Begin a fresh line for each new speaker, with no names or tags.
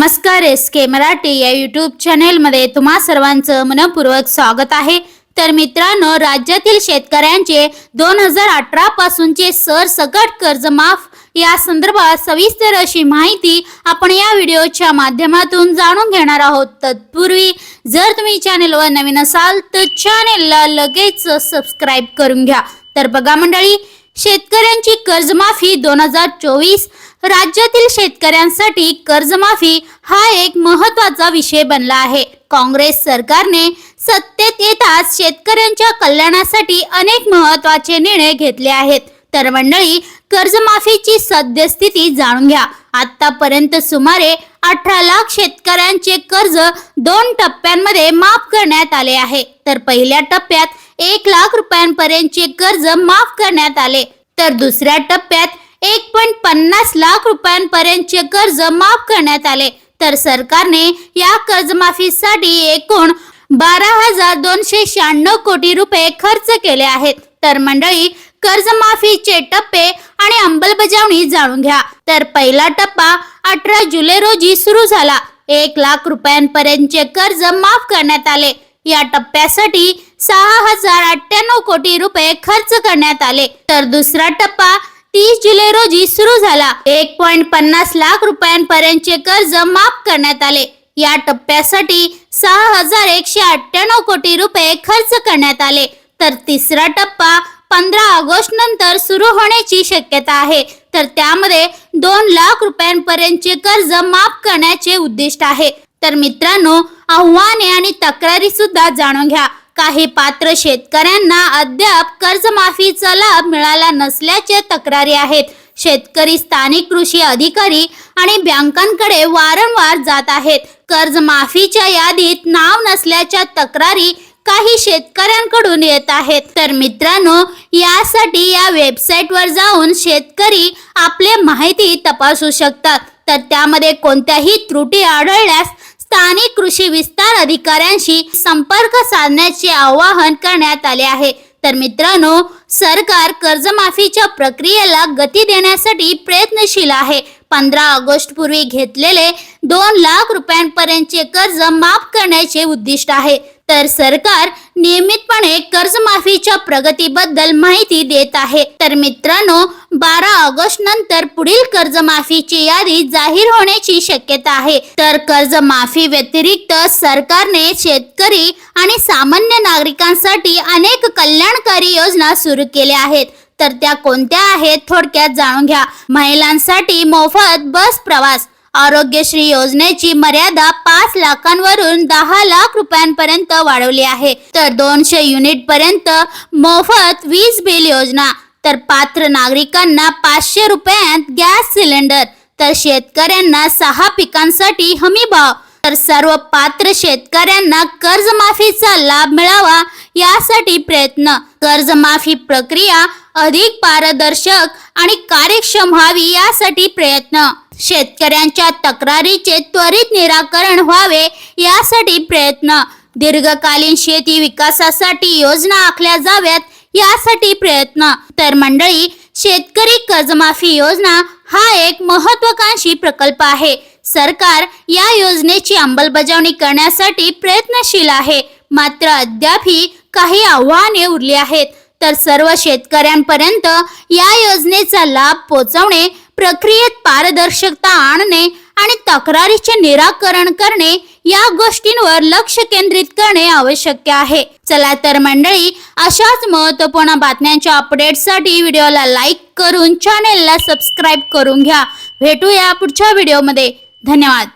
नमस्कार एस के मराठी या यूट्यूब चॅनेलमध्ये तुम्हा सर्वांचं मनपूर्वक स्वागत आहे. तर मित्रांनो राज्यातील शेतकऱ्यांचे दोन हजार अठरा पासूनचे सरसकट कर्जमाफ या संदर्भात सविस्तर अशी माहिती आपण या व्हिडिओच्या माध्यमातून जाणून घेणार आहोत. तत्पूर्वी जर तुम्ही चॅनेलवर नवीन असाल तर चॅनेलला लगेच सबस्क्राईब करून घ्या. तर बघा मंडळी शेतकऱ्यांची कर्जमाफी दोन हजार चोवीस राज्यातील शेतकऱ्यांसाठी कर्जमाफी हा एक महत्त्वाचा विषय बनला आहे. काँग्रेस सरकारने सत्तेत येताच शेतकऱ्यांच्या कल्याणासाठी अनेक महत्त्वाचे निर्णय घेतले आहेत. तर मंडळी कर्जमाफीची सद्यस्थिती जाणून घ्या. आतापर्यंत सुमारे अठरा लाख शेतकऱ्यांचे कर्ज दोन टप्प्यांमध्ये माफ करण्यात आले आहे. तर पहिल्या टप्प्यात एक लाख रुपयांपर्यंतचे कर्ज माफ करण्यात आले. तर दुसऱ्या टप्प्यात एक पॉईंट पन्नास लाख रुपयांपर्यंतचे कर्ज माफ करण्यात आले. तर सरकारने या कर्जमाफीसाठी एकूण बारा हजार दोनशे शहाण्णव कोटी रुपये खर्च केले आहेत. तर मंडळी कर्जमाफीचे टप्पे आणि अंमलबजावणी जाणून घ्या. तर पहिला टप्पा अठरा जुलै रोजी सुरू झाला. एक लाख रुपयांपर्यंतचे कर्ज माफ करण्यात आले. या टप्प्यासाठी सहा हजार अठ्ठ्याण्णव कोटी रुपये खर्च करण्यात आले. तर दुसरा टप्पा तीस जुलै रोजी सुरू झाला. एक पॉईंट पन्नास लाख रुपयांपर्यंतचे कर्ज माफ करण्यात आले. या टप्प्यासाठी सहा हजार एकशे अठ्ठ्याण्णव कोटी रुपये खर्च करण्यात आले. तर तिसरा टप्पा पंधरा ऑगस्ट नंतर सुरू होण्याची शक्यता आहे. तर त्यामध्ये दोन लाख रुपयांपर्यंतचे कर्ज माफ करण्याचे उद्दिष्ट आहे. तर मित्रांनो आव्हाने आणि तक्रारी सुद्धा जाणून घ्या. काही पात्र शेतकऱ्यांना अद्याप कर्जमाफीचा लाभ मिळाला नसल्याचे तक्रारी आहेत. शेतकरी स्थानिक कृषी अधिकारी आणि बँकांकडे वारंवार जात आहेत. कर्जमाफीच्या यादीत नाव नसल्याच्या तक्रारी काही शेतकऱ्यांकडून येत आहेत. तर मित्रांनो यासाठी या वेबसाईटवर जाऊन शेतकरी आपले माहिती तपासू शकतात. तर त्यामध्ये कोणत्याही त्रुटी आढळल्यास स्थानिक कृषी विस्तार अधिकाऱ्यांशी संपर्क साधण्याचे आवाहन करण्यात आले आहे. तर मित्रांनो सरकार कर्जमाफीच्या प्रक्रियेला गती देण्यासाठी प्रयत्नशील आहे. पंधरा ऑगस्ट पूर्वी घेतलेले दोन लाख रुपयांपर्यंतचे कर्ज माफ करण्याचे उद्दिष्ट आहे. तर सरकार नियमितपणे कर्जमाफीच्या प्रगतीबद्दल माहिती देत आहे. तर मित्रांनो बारा ऑगस्ट नंतर पुढील कर्जमाफीची यादी जाहीर होण्याची शक्यता आहे. तर कर्जमाफी व्यतिरिक्त सरकारने शेतकरी आणि सामान्य नागरिकांसाठी अनेक कल्याणकारी योजना सुरू केल्या आहेत. तर त्या कोणत्या आहेत थोडक्यात जाणून घ्या. महिलांसाठी मोफत बस प्रवास आरोग्यश्री योजनेची मर्यादा पाच लाखांवरून दहा लाख रुपयांपर्यंत वाढवली आहे. तर दोनशे युनिट पर्यंत मोफत वीज बिल योजना. तर पात्र नागरिकांना पाचशे रुपयांत गॅस सिलेंडर. तर शेतकऱ्यांना सहा पिकांसाठी हमी भाव. तर सर्व पात्र शेतकऱ्यांना कर्जमाफीचा लाभ मिळावा यासाठी प्रयत्न. कर्जमाफी प्रक्रिया अधिक पारदर्शक आणि कार्यक्षम व्हावी यासाठी प्रयत्न. शेतकऱ्यांच्या तक्रारीचे त्वरित निराकरण व्हावे यासाठी प्रयत्न. दीर्घकालीन शेती विकासासाठी योजना आखल्या जाव्यात यासाठी प्रयत्न. तर मंडळी शेतकरी कर्जमाफी योजना हा एक महत्वाकांक्षी प्रकल्प आहे. सरकार या योजनेची अंमलबजावणी करण्यासाठी प्रयत्नशील आहे. मात्र अद्यापही काही आव्हाने उरली आहेत. तर सर्व शेतकऱ्यांपर्यंत या योजनेचा लाभ पोहोचवणे प्रक्रियेत पारदर्शकता आणणे आणि तक्रारीचे निराकरण करणे या गोष्टींवर लक्ष केंद्रित करणे आवश्यक आहे. चला तर मंडळी अशाच महत्त्वपूर्ण बातम्यांच्या अपडेटसाठी व्हिडिओला लाईक करून चॅनेलला सबस्क्राईब करून घ्या. भेटूया पुढच्या व्हिडिओमध्ये. धन्यवाद.